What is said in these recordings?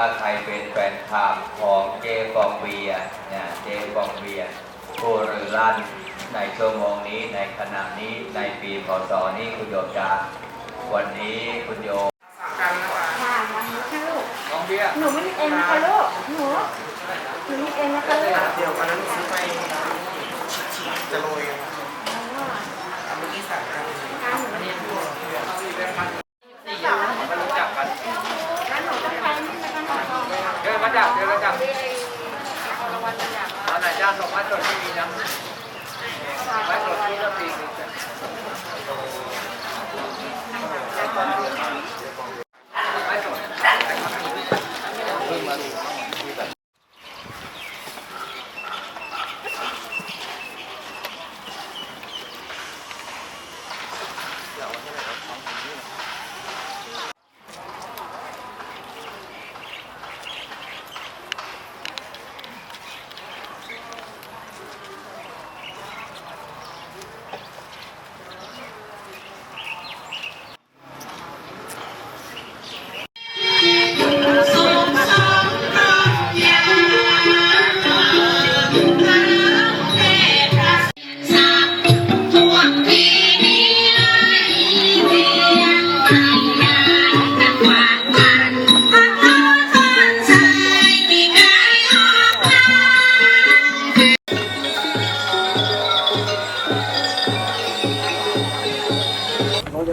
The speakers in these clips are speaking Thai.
ถ้าใครเป็นแฟนคลับของเจฟองเบียร์เนี่ยเจฟองเบียร์ผู้รือลั่นในชั่วโมงนี้ในขณะนี้ในปีพศนี้คุณโยมจะวันนี้คุณโยม ค่ะวันนี้ค่ะลูกน้องเบียร์หนูไม่มีเองนะคะลูกหนู หนูมีเองนะคะลูก เดี๋ยววันนั้นซื้อไปฉีกๆจะโรยอะ อ๋อ เมื่อกี้สั่งกัน การหนูไม่ได้ดูแล้วหนูต้องไปนี่นะคะหนู เดินมาจับเดินมาจับ สอนไหน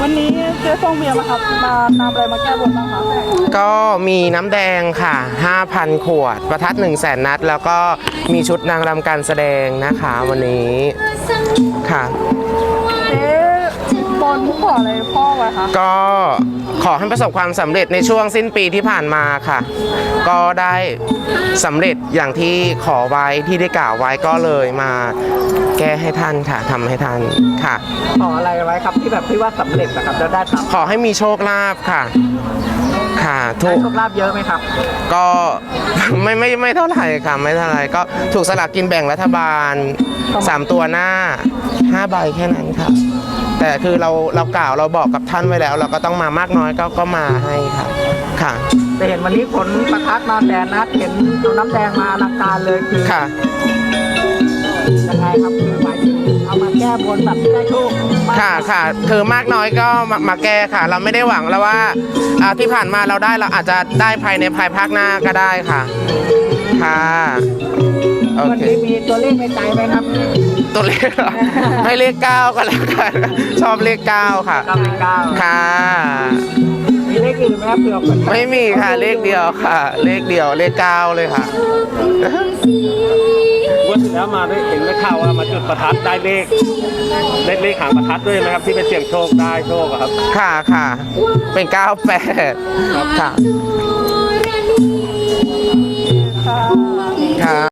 วันนี้เจ๊ฟองเบียร์มาครับมานำอะไรมาแก้บนบ้างคะก็มีน้ำแดงค่ะ 5,000 ขวด ประทัด 1 0 0 0 0แสนนัด แล้วก็มีชุดนางรำการแสดงนะคะวันนี้ค่ะ เจ๊ บนขออะไรพ่อไว้คะก็ขอให้ประสบความสำเร็จในช่วงสิ้นปีที่ผ่านมาค่ะ ก็ได้สำเร็จอย่างที่ขอไว้ที่ได้กล่าวไว้ก็เลยมาแก้ให้ท่านค่ะทำให้ท่านค่ะ ขออะไรไว้ครับที่แบบที่ว่าสำเร็จนะครับแล้วได้ครับขอให้มีโชคลาภค่ะ ค่ะทุได้ก โชคลาภเยอะไหมครับ ก็ ไม่ไม่ไม่เท่าไหร่ค่ะไม่เท่าไหร่ก็ถูกสลากกินแบ่งรัฐบาล 3 ตัวหน้า 5 ใบแค่นั้นค่ะ แต่คือเราเรากล่าวเราบอกกับท่านไว้แล้ว เราก็ต้องมามากน้อยก็ก็มาให้ค่ะค่ะ แต่เห็นวันนี้ขนประทัดมาแสนนัดเห็นเอาน้ำแดงมาอลังการเลยคือค่ะ ยังไงครับคือหมายถึงเอามาแก้บนแบบได้โชคมาก ค่ะค่ะคือมากน้อยก็มามาแก้ค่ะ เราไม่ได้หวังแล้วว่าอ่าที่ผ่านมาเราได้เราอาจจะได้ภายในภายภาคหน้าก็ได้ค่ะ ค่ะโอวันเค นี้มีตัวเลขในใจไหมครับ ตัวเลขเหรอ ให้เลขเก้าก็แล้วกัน ชอบเลขเก้าค่ะ เก้าเป็นเก้าค่ะ มีเลขอื่นไหมครับเผื่อคนไม่มีค่ะ เลขเดียวค่ะ เลขเดียวเลขเก้าเลยค่ะงวดที่ แล้วมาได้เห็นได้ข่าวว่ามาจุดประทัดได้เลขได้เลขหางประทัดด้วยไหมครับ ที่เป็นเสี่ยงโชคได้โชคอะครับ ค่ะค่ะ เป็นเก้าแปดค่ะ ค่ะ